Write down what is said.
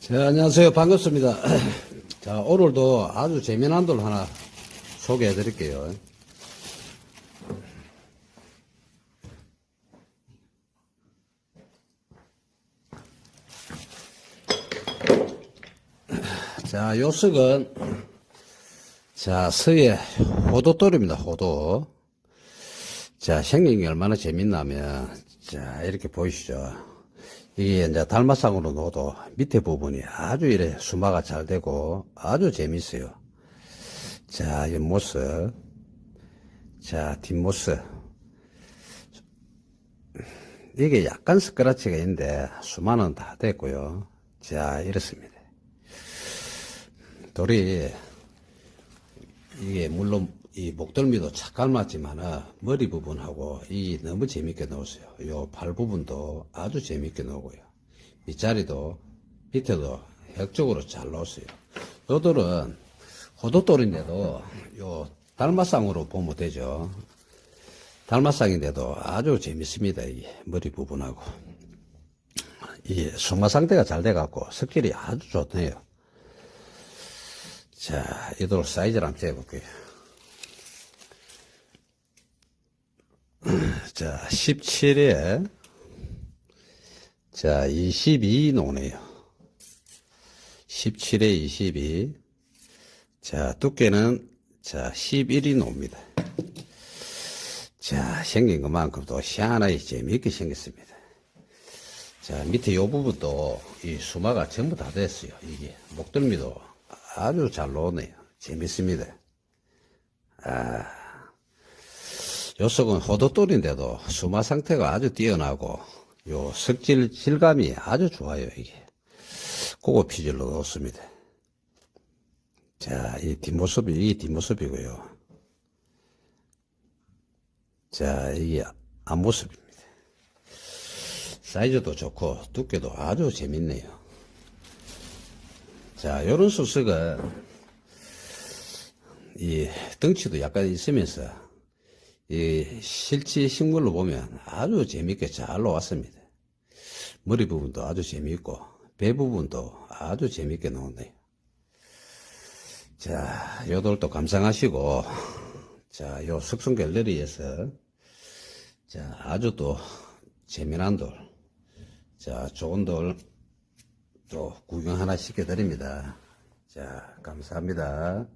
자, 안녕하세요. 반갑습니다. 자, 오늘도 아주 재미난 돌 하나 소개해 드릴게요. 자, 요 석은, 자, 서해 호도돌입니다, 호도. 자, 생긴 게 얼마나 재밌냐면, 자, 이렇게 보이시죠? 이게 이제 달마상으로 넣어도 밑에 부분이 아주 이래 수마가 잘 되고 아주 재밌어요. 자, 이 모습. 자, 뒷모습. 이게 약간 스크라치가 있는데 수마는 다 됐고요. 자, 이렇습니다. 돌이 이게 물론 이 목덜미도 착깔맞지만은 머리 부분하고 이 너무 재밌게 넣었어요. 요 팔 부분도 아주 재밌게 넣고요. 밑자리도 밑에도 획적으로 잘 넣었어요. 요돌은 호도돌인데도 요 달마상으로 보면 되죠. 달마상인데도 아주 재밌습니다. 이 머리 부분하고 이 수마 상태가 잘 돼갖고 석질이 아주 좋네요. 자, 이돌 사이즈를 한번 재볼게요. 자, 17에, 자, 22 노네요. 17에 22. 자, 두께는, 자, 11이 놉니다. 자, 생긴 것만큼 또 희한하게 재미있게 생겼습니다. 자, 밑에 요 부분도 이 수마가 전부 다 됐어요. 이게 목덜미도 아주 잘 나오네요. 재밌습니다. 요 속은 호도돌인데도 수마 상태가 아주 뛰어나고 요 석질 질감이 아주 좋아요 이게. 그거 피질로 넣었습니다. 자 이 뒷모습이 이 뒷모습이고요. 자 이게 앞모습입니다. 사이즈도 좋고 두께도 아주 재밌네요. 자 요런 수석은 이 덩치도 약간 있으면서 이 실제 식물로 보면 아주 재밌게 잘 나왔습니다. 머리 부분도 아주 재미있고 배 부분도 아주 재밌게 나오네요. 자, 요돌도 감상하시고 자, 요 석성 갤러리에서 자, 아주 또 재미난 돌, 자, 좋은 돌 또 구경 하나 시켜드립니다. 자, 감사합니다.